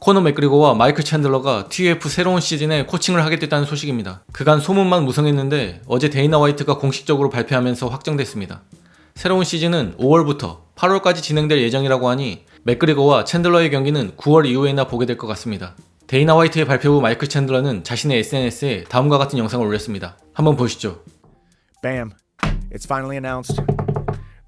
코너 맥그리고와 마이클 챈들러가 TUF 새로운 시즌에 코칭을 하게 됐다는 소식입니다. 그간 소문만 무성했는데 어제 데이나 화이트가 공식적으로 발표하면서 확정됐습니다. 새로운 시즌은 5월부터 8월까지 진행될 예정이라고 하니 맥그리거와 챈들러의 경기는 9월 이후에나 보게 될 것 같습니다. 데이나 화이트의 발표 후 마이클 챈들러는 자신의 SNS에 다음과 같은 영상을 올렸습니다. 한번 보시죠. Bam. It's finally announced.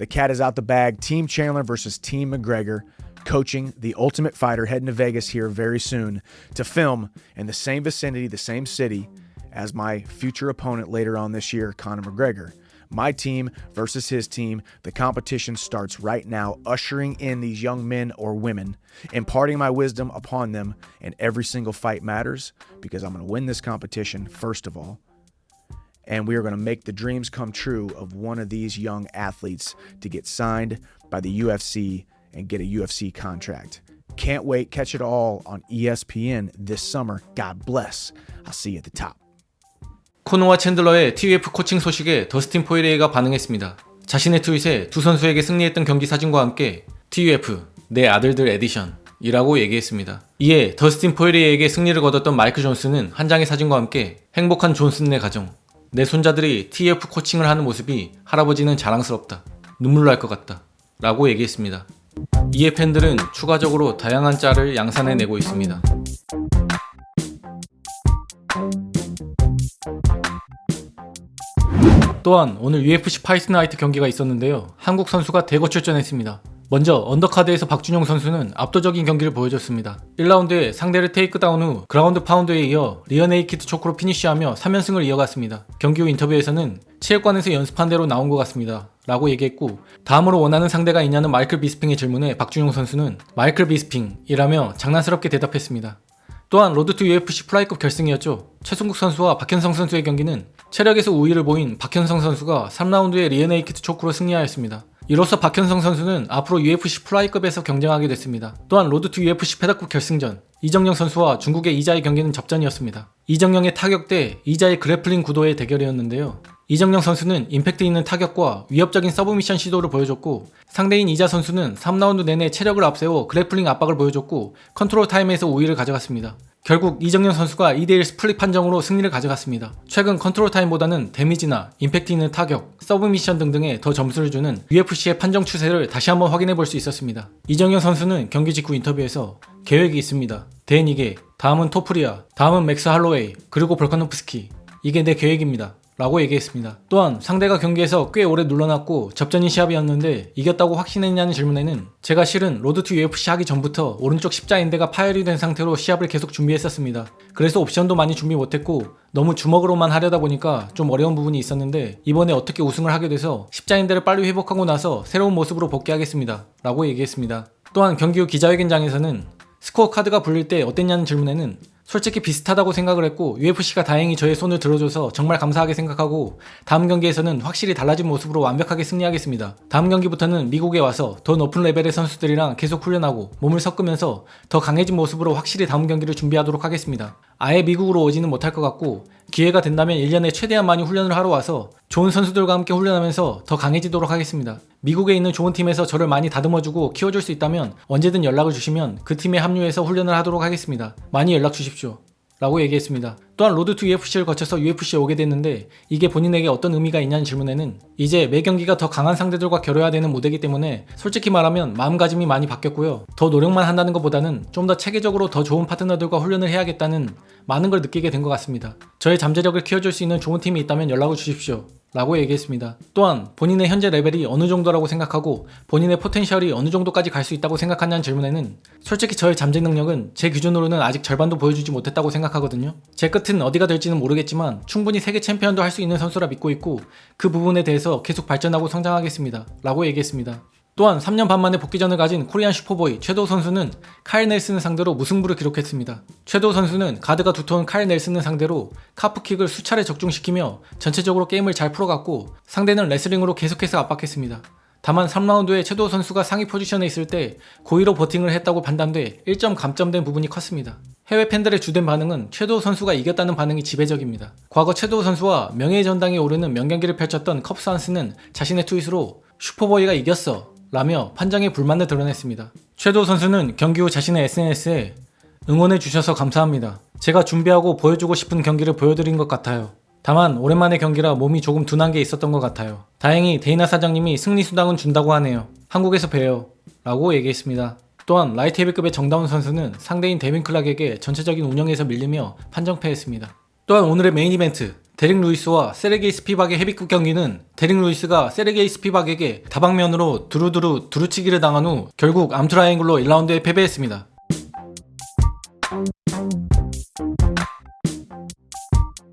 The cat is out the bag. Team Chandler versus Team McGregor. Coaching the Ultimate Fighter heading to Vegas here very soon to film in the same vicinity, the same city as my future opponent later on this year, Conor McGregor. My team versus his team. The competition starts right now, ushering in these young men or women, imparting my wisdom upon them, and every single fight matters because I'm going to win this competition, first of all and we are going to make the dreams come true of one of these young athletes to get signed by the UFC and get a UFC contract. Can't wait. Catch it all on E ESPN this summer. God bless. I'll see you at the top. 코노와 챈들러의 TUF 코칭 소식에 더스틴 포이레이가 반응했습니다. 자신의 트윗에 두 선수에게 승리했던 경기 사진과 함께 TUF 내 아들들 에디션 이라고 얘기했습니다. 이에 더스틴 포이레이에게 승리를 거뒀던 마이크 존스는 한 장의 사진과 함께 행복한 존슨네 가정 내 손자들이 TF 코칭을 하는 모습이 할아버지는 자랑스럽다. 눈물 날 것 같다. 라고 얘기했습니다. 이에 팬들은 추가적으로 다양한 짤을 양산해 내고 있습니다. 또한 오늘 UFC 파이트 나이트 경기가 있었는데요. 한국 선수가 대거 출전했습니다. 먼저 언더카드에서 박준영 선수는 압도적인 경기를 보여줬습니다. 1라운드에 상대를 테이크다운 후 그라운드 파운드에 이어 리어네이키드 초크로 피니쉬하며 3연승을 이어갔습니다. 경기 후 인터뷰에서는 체육관에서 연습한 대로 나온 것 같습니다. 라고 얘기했고 다음으로 원하는 상대가 있냐는 마이클 비스핑의 질문에 박준영 선수는 마이클 비스핑이라며 장난스럽게 대답했습니다. 또한 로드 투 UFC 플라이급 결승이었죠. 최승국 선수와 박현성 선수의 경기는 체력에서 우위를 보인 박현성 선수가 3라운드에 리어네이키드 초크로 승리하였습니다. 이로써 박현성 선수는 앞으로 UFC 플라이급에서 경쟁하게 됐습니다. 또한 로드 투 UFC 페다급 결승전 이정영 선수와 중국의 이자의 경기는 접전이었습니다. 이정영의 타격 대 이자의 그래플링 구도의 대결이었는데요. 이정영 선수는 임팩트 있는 타격과 위협적인 서브미션 시도를 보여줬고 상대인 이자 선수는 3라운드 내내 체력을 앞세워 그래플링 압박을 보여줬고 컨트롤 타임에서 우위를 가져갔습니다. 결국 이정현 선수가 2대1 스플릿 판정으로 승리를 가져갔습니다. 최근 컨트롤 타임보다는 데미지나 임팩트 있는 타격, 서브 미션 등등에 더 점수를 주는 UFC의 판정 추세를 다시 한번 확인해 볼 수 있었습니다. 이정현 선수는 경기 직후 인터뷰에서 계획이 있습니다. 데니게, 다음은 토프리아, 다음은 맥스 할로웨이, 그리고 볼카노프스키. 이게 내 계획입니다. 라고 얘기했습니다. 또한 상대가 경기에서 꽤 오래 눌러놨고 접전인 시합이었는데 이겼다고 확신했냐는 질문에는 제가 실은 로드 투 UFC 하기 전부터 오른쪽 십자인대가 파열이 된 상태로 시합을 계속 준비했었습니다. 그래서 옵션도 많이 준비 못했고 너무 주먹으로만 하려다 보니까 좀 어려운 부분이 있었는데 이번에 어떻게 우승을 하게 돼서 십자인대를 빨리 회복하고 나서 새로운 모습으로 복귀하겠습니다. 라고 얘기했습니다. 또한 경기 후 기자회견장에서는 스코어 카드가 불릴 때 어땠냐는 질문에는 솔직히 비슷하다고 생각을 했고 UFC가 다행히 저의 손을 들어줘서 정말 감사하게 생각하고 다음 경기에서는 확실히 달라진 모습으로 완벽하게 승리하겠습니다. 다음 경기부터는 미국에 와서 더 높은 레벨의 선수들이랑 계속 훈련하고 몸을 섞으면서 더 강해진 모습으로 확실히 다음 경기를 준비하도록 하겠습니다. 아예 미국으로 오지는 못할 것 같고 기회가 된다면 1년에 최대한 많이 훈련을 하러 와서 좋은 선수들과 함께 훈련하면서 더 강해지도록 하겠습니다. 미국에 있는 좋은 팀에서 저를 많이 다듬어주고 키워줄 수 있다면 언제든 연락을 주시면 그 팀에 합류해서 훈련을 하도록 하겠습니다. 많이 연락 주십시오. 라고 얘기했습니다. 또한 로드 투 UFC를 거쳐서 UFC에 오게 됐는데 이게 본인에게 어떤 의미가 있냐는 질문에는 이제 매 경기가 더 강한 상대들과 겨뤄야 되는 무대이기 때문에 솔직히 말하면 마음가짐이 많이 바뀌었고요. 더 노력만 한다는 것보다는 좀 더 체계적으로 더 좋은 파트너들과 훈련을 해야겠다는 많은 걸 느끼게 된 것 같습니다. 저의 잠재력을 키워줄 수 있는 좋은 팀이 있다면 연락을 주십시오. 라고 얘기했습니다. 또한 본인의 현재 레벨이 어느 정도라고 생각하고 본인의 포텐셜이 어느 정도까지 갈 수 있다고 생각하냐는 질문에는 솔직히 저의 잠재 능력은 제 기준으로는 아직 절반도 보여주지 못했다고 생각하거든요. 제 끝은 어디가 될지는 모르겠지만 충분히 세계 챔피언도 할 수 있는 선수라 믿고 있고 그 부분에 대해서 계속 발전하고 성장하겠습니다. 라고 얘기했습니다. 또한 3년 반 만에 복귀전을 가진 코리안 슈퍼보이 최도 선수는 카일 넬슨을 상대로 무승부를 기록했습니다. 최도 선수는 가드가 두터운 카일 넬슨을 상대로 카프킥을 수차례 적중시키며 전체적으로 게임을 잘 풀어갔고 상대는 레슬링으로 계속해서 압박했습니다. 다만 3라운드에 최도 선수가 상위 포지션에 있을 때 고의로 버팅을 했다고 판단돼 1점 감점된 부분이 컸습니다. 해외 팬들의 주된 반응은 최도 선수가 이겼다는 반응이 지배적입니다. 과거 최도 선수와 명예의 전당에 오르는 명경기를 펼쳤던 컵스 한스는 자신의 트윗으로 슈퍼보이가 이겼어 라며 판정에 불만을 드러냈습니다. 최도 선수는 경기 후 자신의 SNS에 응원해 주셔서 감사합니다. 제가 준비하고 보여주고 싶은 경기를 보여드린 것 같아요. 다만 오랜만에 경기라 몸이 조금 둔한 게 있었던 것 같아요. 다행히 데이나 사장님이 승리 수당은 준다고 하네요. 한국에서 봬요. 라고 얘기했습니다. 또한 라이트 헤비급의 정다운 선수는 상대인 데빈 클락에게 전체적인 운영에서 밀리며 판정패했습니다. 또한 오늘의 메인 이벤트 데릭 루이스와 세르게이 스피박의 헤비급 경기는 데릭 루이스가 세르게이 스피박에게 다방면으로 두루두루 두루치기를 당한 후 결국 암트라이앵글로 1라운드에 패배했습니다.